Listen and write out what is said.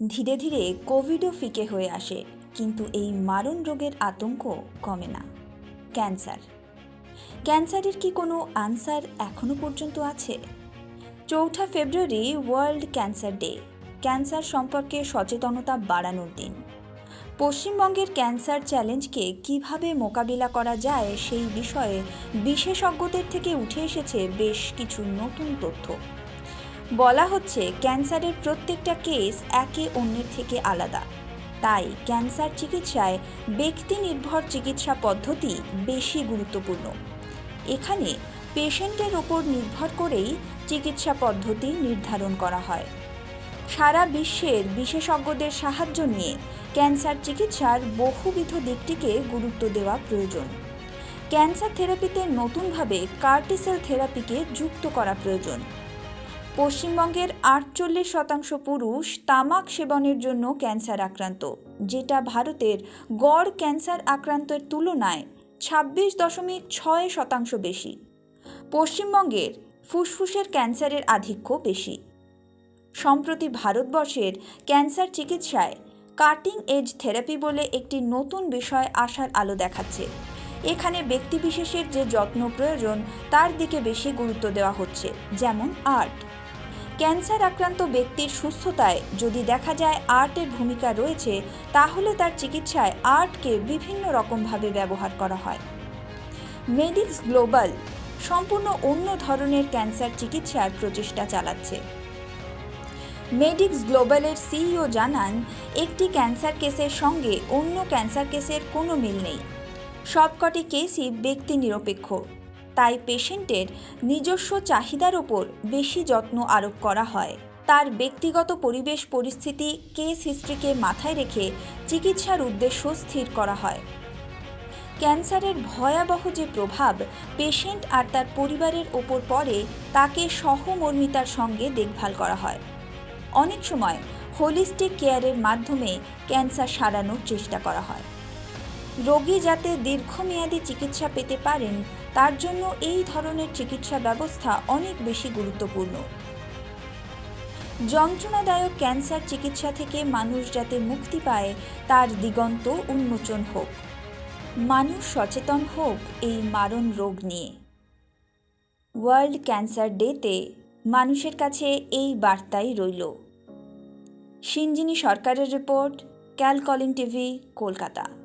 ধীরে ধীরে কোভিডও ফিকে হয়ে আসে, কিন্তু এই মারণ রোগের আতঙ্ক কমে না। ক্যান্সার। ক্যান্সারের কি কোনো আনসার এখনও পর্যন্ত আছে? চৌঠা February, world cancer day, cancer সম্পর্কে সচেতনতা বাড়ানোর দিন। পশ্চিমবঙ্গের ক্যান্সার চ্যালেঞ্জকে কীভাবে মোকাবিলা করা যায় সেই বিষয়ে বিশেষজ্ঞদের থেকে উঠে এসেছে বেশ কিছু নতুন তথ্য। বলা হচ্ছে, ক্যান্সারের প্রত্যেকটা কেস একে অন্যের থেকে আলাদা। তাই ক্যান্সার চিকিৎসায় ব্যক্তি নির্ভর চিকিৎসা পদ্ধতি বেশি গুরুত্বপূর্ণ। এখানে পেশেন্টের ওপর নির্ভর করেই চিকিৎসা পদ্ধতি নির্ধারণ করা হয়। সারা বিশ্বের বিশেষজ্ঞদের সাহায্য নিয়ে ক্যান্সার চিকিৎসার বহুবিধ দিকটিকে গুরুত্ব দেওয়া প্রয়োজন। ক্যান্সার থেরাপিতে নতুনভাবে কার্টিসেল থেরাপিকে যুক্ত করা প্রয়োজন। পশ্চিমবঙ্গের আটচল্লিশ শতাংশ পুরুষ তামাক সেবনের জন্য ক্যান্সার আক্রান্ত, যেটা ভারতের গড় ক্যান্সার আক্রান্তের তুলনায় ছাব্বিশ দশমিক ছয় শতাংশ বেশি। পশ্চিমবঙ্গের ফুসফুসের ক্যান্সারের আধিক্য বেশি। সম্প্রতি ভারতবর্ষের ক্যান্সার চিকিৎসায় কাটিং এজ থেরাপি বলে একটি নতুন বিষয় আসার আলো দেখাচ্ছে। এখানে ব্যক্তিবিশেষের যে যত্ন প্রয়োজন, তার দিকে বেশি গুরুত্ব দেওয়া হচ্ছে, যেমন আর্ট। ক্যান্সার আক্রান্ত ব্যক্তির সুস্থতায় যদি দেখা যায় আর্টের ভূমিকা রয়েছে, তাহলে তার চিকিৎসায় আর্টকে বিভিন্ন রকমভাবে ব্যবহার করা হয়। মেডিক্স গ্লোবাল সম্পূর্ণ অন্য ধরনের ক্যান্সার চিকিৎসার প্রচেষ্টা চালাচ্ছে। মেডিক্স গ্লোবালের সিইও জানান, একটি ক্যান্সার কেসের সঙ্গে অন্য ক্যান্সার কেসের কোনো মিল নেই। সবকটি কেসই ব্যক্তি নিরপেক্ষ। তাই পেশেন্টের নিজস্ব চাহিদার ওপর বেশি যত্ন আরোপ করা হয়। তার ব্যক্তিগত পরিবেশ পরিস্থিতি কেস হিস্ট্রিকে মাথায় রেখে চিকিৎসার উদ্দেশ্য স্থির করা হয়। ক্যান্সারের ভয়াবহ যে প্রভাব পেশেন্ট আর তার পরিবারের ওপর পড়ে, তাকে সহমর্মিতার সঙ্গে দেখভাল করা হয়। অনেক সময় হোলিস্টিক কেয়ারের মাধ্যমে ক্যান্সার সারানোর চেষ্টা করা হয়। রোগী যাতে দীর্ঘমেয়াদী চিকিৎসা পেতে পারেন, তার জন্য এই ধরনের চিকিৎসা ব্যবস্থা অনেক বেশি গুরুত্বপূর্ণ। যন্ত্রণাদায়ক ক্যান্সার চিকিৎসা থেকে মানুষ যাতে মুক্তি পায়, তার দিগন্ত উন্মোচন হোক। মানুষ সচেতন হোক এই মারণ রোগ নিয়ে। ওয়ার্ল্ড ক্যান্সার ডেতে মানুষের কাছে এই বার্তাই রইল। সিঞ্জিনী সরকারের রিপোর্ট ক্যালকলিং টিভি, কলকাতা।